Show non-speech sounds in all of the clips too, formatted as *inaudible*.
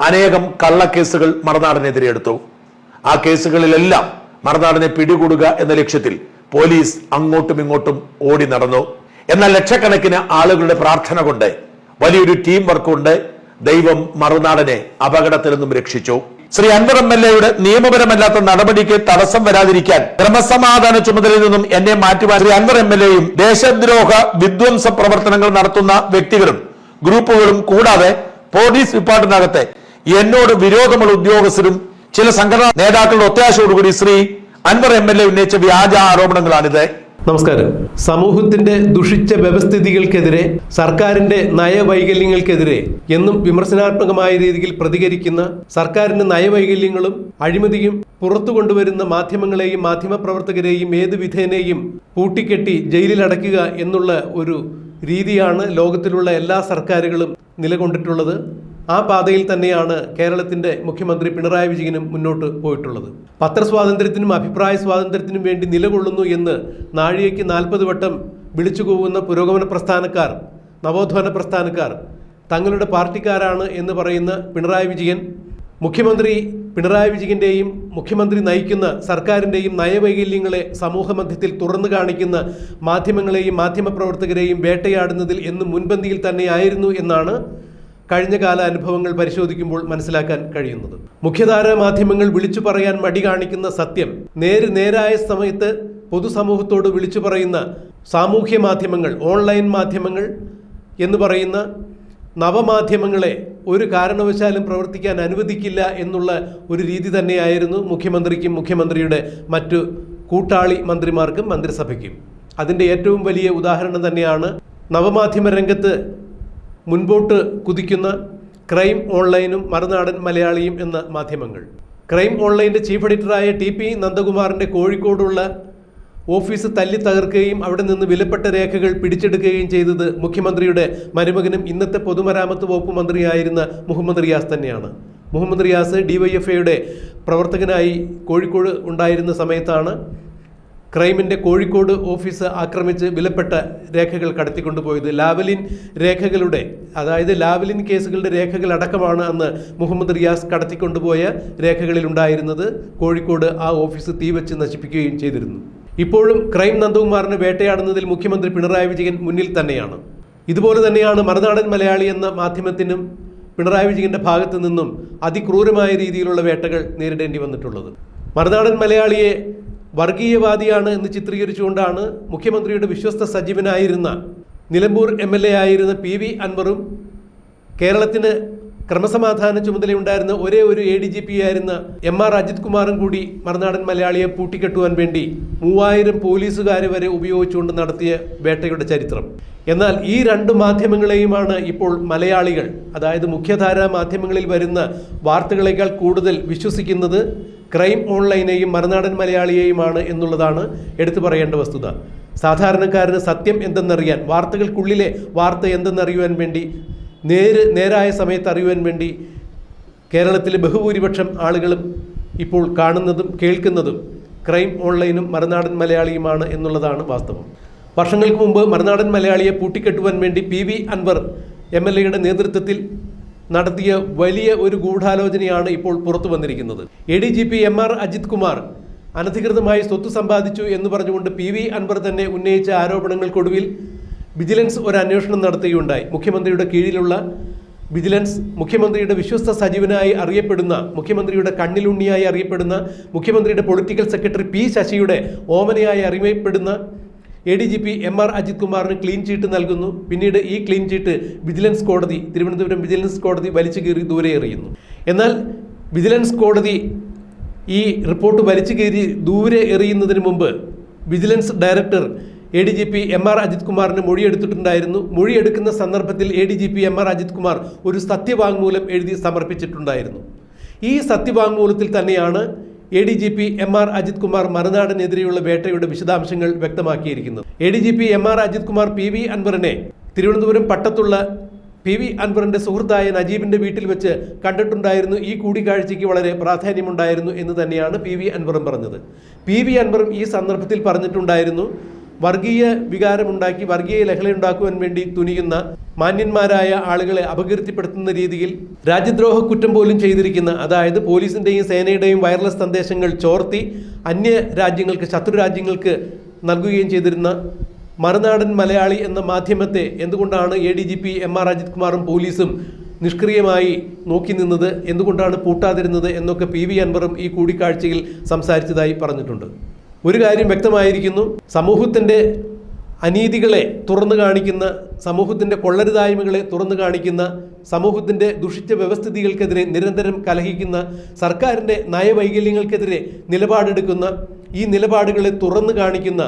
അനേകം കള്ളക്കേസുകൾ മറുനാടനെതിരെ എടുത്തു. ആ കേസുകളിലെല്ലാം മറുനാടനെ പിടികൂടുക എന്ന ലക്ഷ്യത്തിൽ പോലീസ് അങ്ങോട്ടും ഇങ്ങോട്ടും ഓടി നടന്നു. എന്നാൽ ലക്ഷക്കണക്കിന് ആളുകളുടെ പ്രാർത്ഥന കൊണ്ട് വലിയൊരു ടീം വർക്ക് കൊണ്ട് ദൈവം മറുനാടനെ അപകടത്തിൽ നിന്നും രക്ഷിച്ചു. ശ്രീ അൻവർ എം എൽ എയുടെ നിയമപരമല്ലാത്ത നടപടിക്ക് തടസ്സം വരാതിരിക്കാൻ ക്രമസമാധാന ചുമതലയിൽ നിന്നും എന്നെ മാറ്റുവാൻ ശ്രീ അൻവർ എം എൽ എയും ദേശദ്രോഹ വിധ്വംസ പ്രവർത്തനങ്ങൾ നടത്തുന്ന വ്യക്തികളും ഗ്രൂപ്പുകളും കൂടാതെ പോലീസ് ഡിപ്പാർട്ട്മെന്റിനകത്തെ എന്നോട് വിരോധമുള്ള ഉദ്യോഗസ്ഥരും ചില സംഘടനാ നേതാക്കളുടെ ഒത്താശയോടുകൂടി Shri Anvar M L A ഉന്നയിച്ച വ്യാജ ആരോപണങ്ങളാണിത്. നമസ്കാരം. സമൂഹത്തിന്റെ ദുഷിച്ച വ്യവസ്ഥിതികൾക്കെതിരെ സർക്കാരിന്റെ നയവൈകല്യങ്ങൾക്കെതിരെ എന്നും വിമർശനാത്മകമായ രീതിയിൽ പ്രതികരിക്കുന്ന സർക്കാരിന്റെ നയവൈകല്യങ്ങളും അഴിമതിയും പുറത്തു കൊണ്ടുവരുന്ന മാധ്യമങ്ങളെയും മാധ്യമപ്രവർത്തകരെയും ഏത് വിധേനയും പൂട്ടിക്കെട്ടി ജയിലിൽ അടയ്ക്കുക എന്നുള്ള ഒരു രീതിയാണ് ലോകത്തിലുള്ള എല്ലാ സർക്കാരുകളും നിലകൊണ്ടിട്ടുള്ളത്. ആ പാതയിൽ തന്നെയാണ് കേരളത്തിന്റെ മുഖ്യമന്ത്രി പിണറായി വിജയനും മുന്നോട്ട് പോയിട്ടുള്ളത്. പത്രസ്വാതന്ത്ര്യത്തിനും അഭിപ്രായ സ്വാതന്ത്ര്യത്തിനും വേണ്ടി നിലകൊള്ളുന്നു എന്ന് നാഴികയ്ക്ക് നാൽപ്പത് വട്ടം വിളിച്ചു കൂവുന്ന പുരോഗമന പ്രസ്ഥാനക്കാർ നവോത്ഥാന പ്രസ്ഥാനക്കാർ തങ്ങളുടെ പാർട്ടിക്കാരാണ് എന്ന് പറയുന്ന പിണറായി വിജയൻ മുഖ്യമന്ത്രി പിണറായി വിജയന്റെയും മുഖ്യമന്ത്രി നയിക്കുന്ന സർക്കാരിന്റെയും നയവൈകല്യങ്ങളെ സമൂഹമധ്യത്തിൽ തുറന്നു കാണിക്കുന്ന മാധ്യമങ്ങളെയും മാധ്യമപ്രവർത്തകരെയും വേട്ടയാടുന്നതിൽ എന്നും മുൻപന്തിയിൽ തന്നെയായിരുന്നു എന്നാണ് കഴിഞ്ഞ കാല അനുഭവങ്ങൾ പരിശോധിക്കുമ്പോൾ മനസ്സിലാക്കാൻ കഴിയുന്നത്. മുഖ്യധാര മാധ്യമങ്ങൾ വിളിച്ചു പറയാൻ മടി കാണിക്കുന്ന സത്യം നേര് നേരായ സമയത്ത് പൊതുസമൂഹത്തോട് വിളിച്ചു പറയുന്ന സാമൂഹ്യ മാധ്യമങ്ങൾ ഓൺലൈൻ മാധ്യമങ്ങൾ എന്ന് പറയുന്ന നവമാധ്യമങ്ങളെ ഒരു കാരണവശാലും പ്രവർത്തിക്കാൻ അനുവദിക്കില്ല എന്നുള്ള ഒരു രീതി തന്നെയായിരുന്നു മുഖ്യമന്ത്രിക്കും മുഖ്യമന്ത്രിയുടെ മറ്റു കൂട്ടാളി മന്ത്രിമാർക്കും മന്ത്രിസഭയ്ക്കും. അതിന്റെ ഏറ്റവും വലിയ ഉദാഹരണം തന്നെയാണ് നവമാധ്യമ രംഗത്ത് മുൻപോട്ട് കുതിക്കുന്ന ക്രൈം ഓൺലൈനും മറുനാടൻ മലയാളിയും എന്ന മാധ്യമങ്ങൾ. ക്രൈം ഓൺലൈന്റെ ചീഫ് എഡിറ്ററായ ടി പി നന്ദകുമാറിന്റെ കോഴിക്കോടുള്ള ഓഫീസ് തല്ലി തകർക്കുകയും അവിടെ നിന്ന് വിലപ്പെട്ട രേഖകൾ പിടിച്ചെടുക്കുകയും ചെയ്തത് മുഖ്യമന്ത്രിയുടെ മരുമകനും ഇന്നത്തെ പൊതുമരാമത്ത് വകുപ്പ് മന്ത്രിയായിരുന്ന മുഹമ്മദ് റിയാസ് തന്നെയാണ്. മുഹമ്മദ് റിയാസ് ഡിവൈഎഫ്ഐയുടെ പ്രവർത്തകനായി കോഴിക്കോട് ഉണ്ടായിരുന്ന സമയത്താണ് ക്രൈമിന്റെ കോഴിക്കോട് ഓഫീസ് ആക്രമിച്ച് വിലപ്പെട്ട രേഖകൾ കടത്തിക്കൊണ്ടുപോയത് ലാവലിൻ രേഖകളുടെ അതായത് ലാവലിൻ കേസുകളുടെ രേഖകൾ അടക്കമാണ് അന്ന് മുഹമ്മദ് റിയാസ് കടത്തിക്കൊണ്ടുപോയ രേഖകളിൽ ഉണ്ടായിരുന്നത്. കോഴിക്കോട് ആ ഓഫീസ് തീവച്ച് നശിപ്പിക്കുകയും ചെയ്തിരുന്നു. ഇപ്പോഴും ക്രൈം നന്ദകുമാറിനെ വേട്ടയാടുന്നതിൽ മുഖ്യമന്ത്രി പിണറായി വിജയൻ മുന്നിൽ തന്നെയാണ്. ഇതുപോലെ തന്നെയാണ് മറുനാടൻ മലയാളി എന്ന മാധ്യമത്തിനും പിണറായി വിജയന്റെ ഭാഗത്തു നിന്നും അതിക്രൂരമായ രീതിയിലുള്ള വേട്ടകൾ നേരിടേണ്ടി വന്നിട്ടുള്ളത്. മറുനാടൻ മലയാളിയെ വർഗീയവാദിയാണ് എന്ന് ചിത്രീകരിച്ചുകൊണ്ടാണ് മുഖ്യമന്ത്രിയുടെ വിശ്വസ്ത സജീവനായിരുന്ന നിലമ്പൂർ എം ആയിരുന്ന പി വി അൻവറും കേരളത്തിന് ക്രമസമാധാന ചുമതലയുണ്ടായിരുന്ന ഒരേ ഒരു എ ഡി ജി പി ആയിരുന്ന എം ആർ അജിത് കുമാറും കൂടി മറുനാടൻ മലയാളിയെ പൂട്ടിക്കെട്ടുവാൻ വേണ്ടി മൂവായിരം പോലീസുകാരെ വരെ ഉപയോഗിച്ചുകൊണ്ട് നടത്തിയ വേട്ടയുടെ ചരിത്രം. എന്നാൽ ഈ രണ്ട് മാധ്യമങ്ങളെയുമാണ് ഇപ്പോൾ മലയാളികൾ അതായത് മുഖ്യധാരാ മാധ്യമങ്ങളിൽ വരുന്ന വാർത്തകളേക്കാൾ കൂടുതൽ വിശ്വസിക്കുന്നത് ക്രൈം ഓൺലൈനെയും മറുനാടൻ മലയാളിയെയുമാണ് എന്നുള്ളതാണ് എടുത്തു പറയേണ്ട വസ്തുത. സാധാരണക്കാരന് സത്യം എന്തെന്നറിയാൻ വാർത്തകൾക്കുള്ളിലെ വാർത്ത എന്തെന്നറിയുവാൻ വേണ്ടി നേര് നേരായ സമയത്ത് അറിയുവാൻ വേണ്ടി കേരളത്തിലെ ബഹുഭൂരിപക്ഷം ആളുകളും ഇപ്പോൾ കാണുന്നതും കേൾക്കുന്നതും ക്രൈം ഓൺലൈനും മറുനാടൻ മലയാളിയുമാണ് എന്നുള്ളതാണ് വാസ്തവം. വർഷങ്ങൾക്ക് മുമ്പ് മറുനാടൻ മലയാളിയെ പൂട്ടിക്കെട്ടുവാൻ വേണ്ടി P V Anvar M L എയുടെ നേതൃത്വത്തിൽ നടത്തിയ വലിയ ഒരു ഗൂഢാലോചനയാണ് ഇപ്പോൾ പുറത്തു വന്നിരിക്കുന്നത്. A D G P M R Ajith Kumar അനധികൃതമായി സ്വത്ത് സമ്പാദിച്ചു എന്ന് പറഞ്ഞുകൊണ്ട് പി വി അൻവർ തന്നെ ഉന്നയിച്ച ആരോപണങ്ങൾക്കൊടുവിൽ വിജിലൻസ് ഒരു അന്വേഷണം നടത്തുകയുണ്ടായി. മുഖ്യമന്ത്രിയുടെ കീഴിലുള്ള വിജിലൻസ് മുഖ്യമന്ത്രിയുടെ വിശ്വസ്ത സജീവനായി അറിയപ്പെടുന്ന മുഖ്യമന്ത്രിയുടെ കണ്ണിലുണ്ണിയായി അറിയപ്പെടുന്ന മുഖ്യമന്ത്രിയുടെ പൊളിറ്റിക്കൽ സെക്രട്ടറി പി ശശിയുടെ ഓമനയായി അറിയപ്പെടുന്ന A D G P M R Ajith കുമാറിന് ക്ലീൻ ചീട്ട് നൽകുന്നു. പിന്നീട് ഈ ക്ലീൻ ചീട്ട് വിജിലൻസ് കോടതി തിരുവനന്തപുരം വിജിലൻസ് കോടതി വലിച്ചു കീറി ദൂരെ എറിയുന്നു. എന്നാൽ വിജിലൻസ് കോടതി ഈ റിപ്പോർട്ട് വലിച്ചു കീറി ദൂരെ എറിയുന്നതിന് മുമ്പ് vigilance director A D G P M R Ajith കുമാറിന് മൊഴിയെടുത്തിട്ടുണ്ടായിരുന്നു. മൊഴിയെടുക്കുന്ന സന്ദർഭത്തിൽ A D G P M R Ajith Kumar ഒരു സത്യവാങ്മൂലം എഴുതി സമർപ്പിച്ചിട്ടുണ്ടായിരുന്നു. ഈ സത്യവാങ്മൂലത്തിൽ തന്നെയാണ് A D G P M R Ajith Kumar മറുനാടിനെതിരെയുള്ള വേട്ടയുടെ വിശദാംശങ്ങൾ വ്യക്തമാക്കിയിരിക്കുന്നത്. A D G P M R Ajith Kumar P V അൻവറിനെ തിരുവനന്തപുരം പട്ടത്തുള്ള പി വി അൻവറിന്റെ സുഹൃത്തായ നജീബിന്റെ വീട്ടിൽ വെച്ച് കണ്ടിട്ടുണ്ടായിരുന്നു. ഈ കൂടിക്കാഴ്ചയ്ക്ക് വളരെ പ്രാധാന്യമുണ്ടായിരുന്നു എന്ന് തന്നെയാണ് പി വി അൻവറും പറഞ്ഞത്. പി വി അൻവറും ഈ സന്ദർഭത്തിൽ പറഞ്ഞിട്ടുണ്ടായിരുന്നു. വർഗീയ വികാരമുണ്ടാക്കി വർഗീയ ലഹള ഉണ്ടാക്കുവാൻ വേണ്ടി തുനിയുന്ന മാന്യന്മാരായ ആളുകളെ അപകീർത്തിപ്പെടുത്തുന്ന രീതിയിൽ രാജ്യദ്രോഹ കുറ്റം പോലും ചെയ്തിരിക്കുന്ന അതായത് പോലീസിന്റെയും സേനയുടെയും വയർലെസ് സന്ദേശങ്ങൾ ചോർത്തി അന്യ രാജ്യങ്ങൾക്ക് ശത്രു രാജ്യങ്ങൾക്ക് നൽകുകയും ചെയ്തിരുന്ന മറുനാടൻ മലയാളി എന്ന മാധ്യമത്തെ എന്തുകൊണ്ടാണ് A D G P M R Ajith കുമാറും പോലീസും നിഷ്ക്രിയമായി നോക്കി നിന്നത്? എന്തുകൊണ്ടാണ് പൂട്ടാതിരുന്നത്? എന്നൊക്കെ പി വി അൻവറും ഈ കൂടിക്കാഴ്ചയിൽ സംസാരിച്ചതായി പറഞ്ഞിട്ടുണ്ട്. ഒരു കാര്യം വ്യക്തമായിരിക്കുന്നു. സമൂഹത്തിന്റെ അനീതികളെ തുറന്നു കാണിക്കുന്ന സമൂഹത്തിന്റെ കൊള്ളരുതായ്മകളെ തുറന്നു കാണിക്കുന്ന സമൂഹത്തിന്റെ ദുഷിച്ച വ്യവസ്ഥിതികൾക്കെതിരെ നിരന്തരം കലഹിക്കുന്ന സർക്കാരിന്റെ നയവൈകല്യങ്ങൾക്കെതിരെ നിലപാടെടുക്കുന്ന ഈ നിലപാടുകളെ തുറന്നു കാണിക്കുന്ന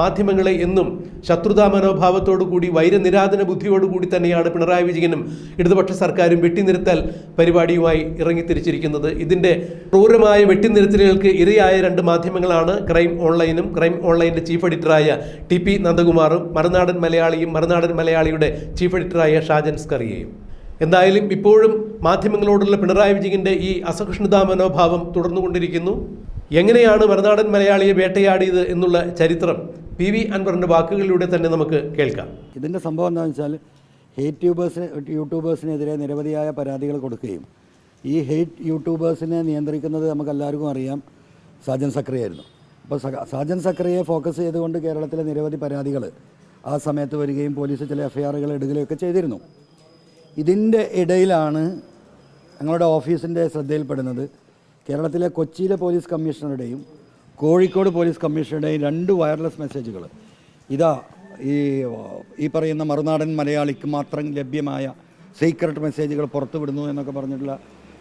മാധ്യമങ്ങളെ എന്നും ശത്രുതാ മനോഭാവത്തോടുകൂടി വൈരനിരാധന ബുദ്ധിയോടുകൂടി തന്നെയാണ് പിണറായി വിജയനും ഇടതുപക്ഷ സർക്കാരും വെട്ടിനിരുത്തൽ പരിപാടിയുമായി ഇറങ്ങിത്തിരിച്ചിരിക്കുന്നത്. ഇതിന്റെ ക്രൂരമായ വെട്ടിനിരുത്തലുകൾക്ക് ഇരയായ രണ്ട് മാധ്യമങ്ങളാണ് ക്രൈം ഓൺലൈനും ക്രൈം ഓൺലൈന്റെ ചീഫ് എഡിറ്ററായ ടി പി നന്ദകുമാറും മറുനാടൻ മലയാളിയും മറുനാടൻ മലയാളിയുടെ ചീഫ് എഡിറ്ററായ ഷാജൻ സ്കറിയയും. എന്തായാലും ഇപ്പോഴും മാധ്യമങ്ങളോടുള്ള പിണറായി വിജയന്റെ ഈ അസഹിഷ്ണുതാ മനോഭാവം തുടർന്നുകൊണ്ടിരിക്കുന്നു. എങ്ങനെയാണ് മറുനാടൻ മലയാളിയെ വേട്ടയാടിയത് എന്നുള്ള ചരിത്രം പി വി അൻവറിന്റെ വാക്കുകളിലൂടെ തന്നെ നമുക്ക് കേൾക്കാം. ഇതിന്റെ സംഭവം എന്താണെന്ന് വെച്ചാൽ ഹേറ്റ് ട്യൂബേഴ്സിന് യൂട്യൂബേഴ്സിനെതിരെ നിരവധിയായ പരാതികൾ കൊടുക്കുകയും ഈ ഹേറ്റ് യൂട്യൂബേഴ്സിനെ നിയന്ത്രിക്കുന്നത് നമുക്ക് എല്ലാവർക്കും അറിയാം സാജൻ സക്രിയായിരുന്നു അപ്പോൾ സാജൻ സക്രിയെ ഫോക്കസ് ചെയ്തുകൊണ്ട് കേരളത്തിലെ നിരവധി പരാതികൾ ആ സമയത്ത് വരികയും പോലീസ് ചില എഫ്ഐആറുകൾ ഇടുകയൊക്കെ ചെയ്തിരുന്നു. ഇതിന്റെ ഇടയിലാണ് ഞങ്ങളുടെ ഓഫീസിന്റെ ശ്രദ്ധയിൽപ്പെടുന്നത് കേരളത്തിലെ കൊച്ചിയിലെ പോലീസ് കമ്മീഷണറുടെയും കോഴിക്കോട് പോലീസ് കമ്മീഷണറുടെ രണ്ട് വയർലെസ് മെസ്സേജുകൾ ഇതാ ഈ ഈ പറയുന്ന മറുനാടൻ മലയാളിക്ക് മാത്രം ലഭ്യമായ സീക്രട്ട് മെസ്സേജുകൾ പുറത്തുവിടുന്നു എന്നൊക്കെ പറഞ്ഞിട്ടുള്ള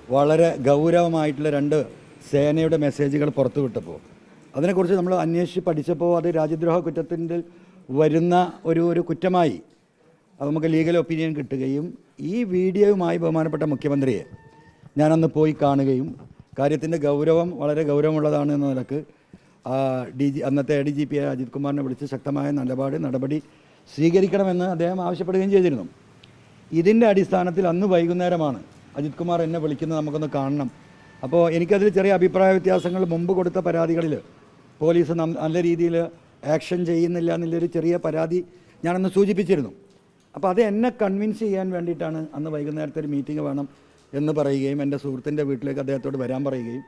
വളരെ ഗൗരവമായിട്ടുള്ള രണ്ട് സേനയുടെ മെസ്സേജുകൾ പുറത്തുവിട്ടപ്പോൾ അതിനെക്കുറിച്ച് നമ്മൾ അന്വേഷിച്ച് പഠിച്ചപ്പോൾ അത് രാജ്യദ്രോഹ കുറ്റത്തിന്റെ വരുന്ന ഒരു ഒരു കുറ്റമായി അത് നമുക്ക് ലീഗൽ ഒപ്പീനിയൻ കിട്ടുകയും ഈ വീഡിയോയുമായി ബഹുമാനപ്പെട്ട മുഖ്യമന്ത്രിയെ ഞാനന്ന് പോയി കാണുകയും കാര്യത്തിന്റെ ഗൗരവം വളരെ ഗൗരവമുള്ളതാണ് എന്ന നിലയ്ക്ക് ഡി ജി അന്നത്തെ ഡി ജി പി അജിത് കുമാറിനെ വിളിച്ച് ശക്തമായ നിലപാട് നടപടി സ്വീകരിക്കണമെന്ന് അദ്ദേഹം ആവശ്യപ്പെടുകയും ചെയ്തിരുന്നു. ഇതിന്റെ അടിസ്ഥാനത്തിൽ അന്ന് വൈകുന്നേരമാണ് അജിത് കുമാർ എന്നെ വിളിക്കുന്നത് നമുക്കൊന്ന് കാണണം. അപ്പോൾ എനിക്കതിൽ ചെറിയ അഭിപ്രായ വ്യത്യാസങ്ങൾ മുമ്പ് കൊടുത്ത പരാതികളിൽ പോലീസ് നല്ല രീതിയിൽ ആക്ഷൻ ചെയ്യുന്നില്ല എന്നുള്ളൊരു ചെറിയ പരാതി ഞാനന്ന് സൂചിപ്പിച്ചിരുന്നു. അപ്പോൾ അത് എന്നെ കൺവിൻസ് ചെയ്യാൻ വേണ്ടിയിട്ടാണ് അന്ന് വൈകുന്നേരത്തെ ഒരു മീറ്റിംഗ് വേണം എന്ന് പറയുകയും എന്റെ സുഹൃത്തിന്റെ വീട്ടിലേക്ക് അദ്ദേഹത്തോട് വരാൻ പറയുകയും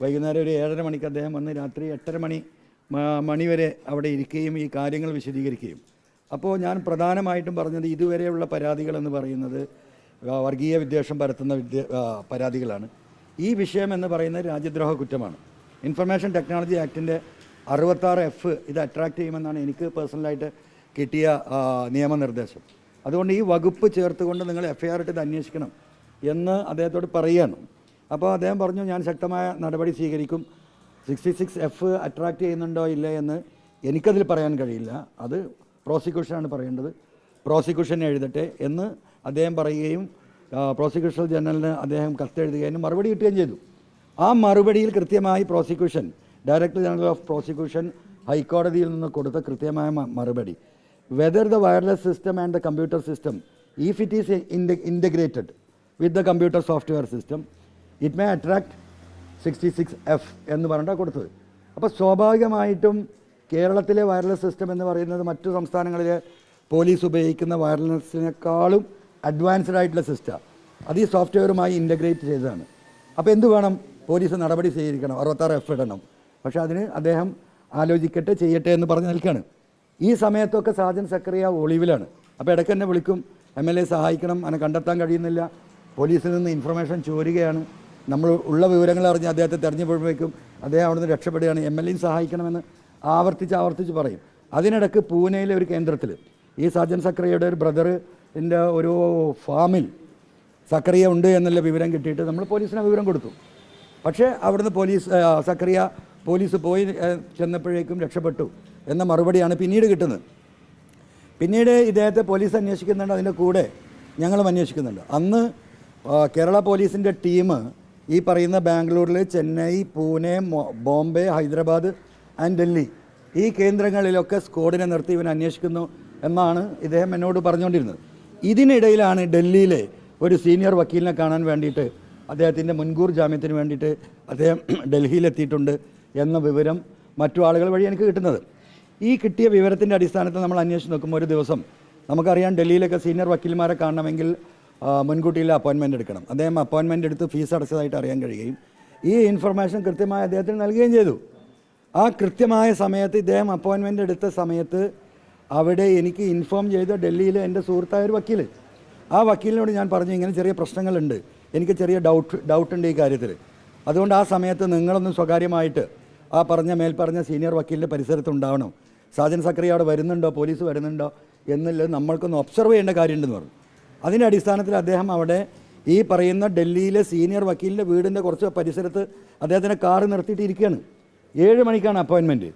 വൈകുന്നേരം ഒരു ഏഴര മണിക്ക് അദ്ദേഹം വന്ന് രാത്രി എട്ടര മണി മണിവരെ വരെ അവിടെ ഇരിക്കുകയും ഈ കാര്യങ്ങൾ വിശദീകരിക്കുകയും. അപ്പോൾ ഞാൻ പ്രധാനമായിട്ടും പറഞ്ഞത് ഇതുവരെയുള്ള പരാതികളെന്ന് പറയുന്നത് വർഗീയ വിദ്വേഷം പരത്തുന്ന വിദ്യ പരാതികളാണ്. ഈ വിഷയം എന്ന് പറയുന്നത് രാജ്യദ്രോഹ കുറ്റമാണ്. ഇൻഫർമേഷൻ ടെക്നോളജി ആക്ടിന്റെ അറുപത്താറ് എഫ് ഇത് അട്രാക്റ്റ് ചെയ്യുമെന്നാണ് എനിക്ക് പേഴ്സണലായിട്ട് കിട്ടിയ നിയമനിർദ്ദേശം. അതുകൊണ്ട് ഈ വകുപ്പ് ചേർത്തുകൊണ്ട് നിങ്ങൾ എഫ് ഐ ആർ ഇട്ട് ഇത് അന്വേഷിക്കണം എന്ന് അദ്ദേഹത്തോട് പറയുകയാണ്. അപ്പോൾ അദ്ദേഹം പറഞ്ഞു ഞാൻ ശക്തമായ നടപടി സ്വീകരിക്കും. സിക്സ്റ്റി സിക്സ് എഫ് അട്രാക്റ്റ് ചെയ്യുന്നുണ്ടോ ഇല്ലേ എന്ന് എനിക്കതിൽ പറയാൻ കഴിയില്ല. അത് പ്രോസിക്യൂഷനാണ് പറയേണ്ടത്. പ്രോസിക്യൂഷൻ എഴുതട്ടെ എന്ന് അദ്ദേഹം പറയുകയും പ്രോസിക്യൂഷൻ ജനറലിന് അദ്ദേഹം കത്തെഴുതുകയും മറുപടി കിട്ടുകയും ചെയ്തു. ആ മറുപടിയിൽ കൃത്യമായി prosecution director general of prosecution ഹൈക്കോടതിയിൽ നിന്ന് കൊടുത്ത കൃത്യമായ മറുപടി. Whether the wireless system and the computer system if it is integrated with the computer software system it may attract sixty six F എന്ന് പറഞ്ഞിട്ടാണ് കൊടുത്തത്. അപ്പോൾ സ്വാഭാവികമായിട്ടും കേരളത്തിലെ വയർലെസ് സിസ്റ്റം എന്ന് പറയുന്നത് മറ്റു സംസ്ഥാനങ്ങളിലെ പോലീസ് ഉപയോഗിക്കുന്ന വയർലെസ്സിനേക്കാളും അഡ്വാൻസ്ഡ് ആയിട്ടുള്ള സിസ്റ്റമാണ് അത് ഈ സോഫ്റ്റ്വെയറുമായി ഇന്റഗ്രേറ്റ് ചെയ്തതാണ്. അപ്പോൾ എന്ത് വേണം? പോലീസ് നടപടി സ്വീകരിക്കണം. അറുപത്താറ് എഫ് ഇടണം. പക്ഷേ അതിന് അദ്ദേഹം ആലോചിക്കട്ടെ ചെയ്യട്ടെ എന്ന് പറഞ്ഞ് നിൽക്കുകയാണ് ഈ സമയത്തൊക്കെ സാജൻ സക്രിയ ഒളിവിലാണ്. അപ്പോൾ ഇടയ്ക്ക് തന്നെ വിളിക്കും. എം എൽ എ സഹായിക്കണം. അതിനെ കണ്ടെത്താൻ കഴിയുന്നില്ല. പോലീസിൽ നിന്ന് ഇൻഫർമേഷൻ ചോരുകയാണ്. നമ്മൾ ഉള്ള വിവരങ്ങൾ അറിഞ്ഞ് അദ്ദേഹത്തെ തെരഞ്ഞെടുപ്പോഴേക്കും അദ്ദേഹം അവിടുന്ന് രക്ഷപ്പെടുകയാണ്. എം എൽ എയും സഹായിക്കണമെന്ന് ആവർത്തിച്ച് ആവർത്തിച്ച് പറയും. അതിനിടക്ക് പൂനെയിലെ ഒരു കേന്ദ്രത്തിൽ ഈ സജ്ജൻ സക്രിയയുടെ ഒരു ബ്രദറിന്റെ ഒരു ഫാമിൽ സക്രിയ ഉണ്ട് എന്നുള്ള വിവരം കിട്ടിയിട്ട് നമ്മൾ പോലീസിന് വിവരം കൊടുത്തു. പക്ഷേ അവിടുന്ന് പോലീസ് സക്രിയ പോലീസ് പോയി ചെന്നപ്പോഴേക്കും രക്ഷപ്പെട്ടു എന്ന മറുപടിയാണ് പിന്നീട് കിട്ടുന്നത്. പിന്നീട് ഇദ്ദേഹത്തെ പോലീസ് അന്വേഷിക്കുന്നുണ്ട്. അതിന്റെ കൂടെ ഞങ്ങളും അന്വേഷിക്കുന്നുണ്ട്. അന്ന് കേരള പോലീസിന്റെ ടീം ഈ പറയുന്ന ബാംഗ്ലൂരിൽ ചെന്നൈ പൂനെ ബോംബെ ഹൈദരാബാദ് ആൻഡ് ഡൽഹി ഈ കേന്ദ്രങ്ങളിലൊക്കെ സ്ക്വാഡിനെ നിർത്തി ഇവൻ അന്വേഷിക്കുന്നു എന്നാണ് ഇദ്ദേഹം എന്നോട് പറഞ്ഞുകൊണ്ടിരുന്നത്. ഇതിനിടയിലാണ് ഡൽഹിയിലെ ഒരു സീനിയർ വക്കീലിനെ കാണാൻ വേണ്ടിയിട്ട് അദ്ദേഹത്തിന്റെ മുൻകൂർ ജാമ്യത്തിന് വേണ്ടിയിട്ട് അദ്ദേഹം *clears throat* ഡൽഹിയിലെത്തിയിട്ടുണ്ട് എന്ന വിവരം മറ്റു ആളുകൾ വഴി എനിക്ക് കിട്ടുന്നത്. ഈ കിട്ടിയ വിവരത്തിന്റെ അടിസ്ഥാനത്തിൽ നമ്മൾ അന്വേഷിച്ച് നോക്കുമ്പോൾ ഒരു ദിവസം നമുക്കറിയാം ഡൽഹിയിലൊക്കെ സീനിയർ വക്കീൽമാരെ കാണണമെങ്കിൽ ആ, മുൻകൂട്ടിയുള്ള അപ്പോയിൻമെന്റ് എടുക്കണം. അദ്ദേഹം അപ്പോയിൻമെന്റ് എടുത്ത് ഫീസ് അടച്ചതായിട്ട് അറിയാൻ കഴിയുകയും ഈ ഇൻഫർമേഷൻ കൃത്യമായി അദ്ദേഹത്തിന് നൽകുകയും ചെയ്തു. ആ കൃത്യമായ സമയത്ത് ഇദ്ദേഹം അപ്പോയിൻമെന്റ് എടുത്ത സമയത്ത് അവിടെ എനിക്ക് ഇൻഫോം ചെയ്ത ഡൽഹിയിലെ എന്റെ സുഹൃത്തായ ഒരു വക്കീൽ ആ വക്കീലിനോട് ഞാൻ പറഞ്ഞു ഇങ്ങനെ ചെറിയ പ്രശ്നങ്ങളുണ്ട്. എനിക്ക് ചെറിയ ഡൗട്ട് ഡൗട്ടുണ്ട് ഈ കാര്യത്തിൽ അതുകൊണ്ട് ആ സമയത്ത് നിങ്ങളൊന്നും സ്വകാര്യമായിട്ട് ആ പറഞ്ഞ മേൽപ്പറഞ്ഞ സീനിയർ വക്കീലിന്റെ പരിസരത്ത് ഉണ്ടാവണം. സാജൻ സക്രിയ അവിടെ വരുന്നുണ്ടോ? പോലീസ് വരുന്നുണ്ടോ? എന്നുള്ളത് നമ്മൾക്കൊന്ന് ഒബ്സർവ് ചെയ്യേണ്ട കാര്യമുണ്ടെന്ന് പറഞ്ഞു. അതിന്റെ അടിസ്ഥാനത്തിൽ അദ്ദേഹം അവിടെ ഈ പറയുന്ന ഡൽഹിയിലെ സീനിയർ വക്കീലിന്റെ വീടിന്റെ കുറച്ച് പരിസരത്ത് അദ്ദേഹത്തിന്റെ കാറ് നിർത്തിയിട്ട് ഇരിക്കുകയാണ് ഏഴ് മണിക്കാണ് അപ്പോയിൻമെന്റ്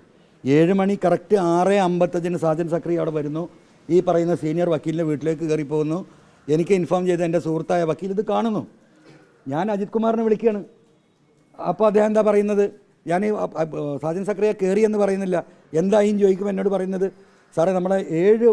ഏഴ് മണി കറക്റ്റ് ആറ് അമ്പത്തഞ്ചിന് സാജൻ സക്രി അവിടെ വരുന്നു. ഈ പറയുന്ന സീനിയർ വക്കീലിന്റെ വീട്ടിലേക്ക് കയറി പോകുന്നു. എനിക്ക് ഇൻഫോം ചെയ്ത എന്റെ സുഹൃത്തായ വക്കീൽ ഇത് കാണുന്നു. ഞാൻ അജിത് കുമാറിനെ വിളിക്കുകയാണ്. അപ്പോൾ അദ്ദേഹം എന്താ പറയുന്നത്? ഞാൻ സാജൻ സക്രിയ കയറി എന്ന് പറയുന്നില്ല. എന്തായും ചോദിക്കുമ്പോൾ എന്നോട് പറയുന്നത്? സാറേ നമ്മളെ ഏഴ്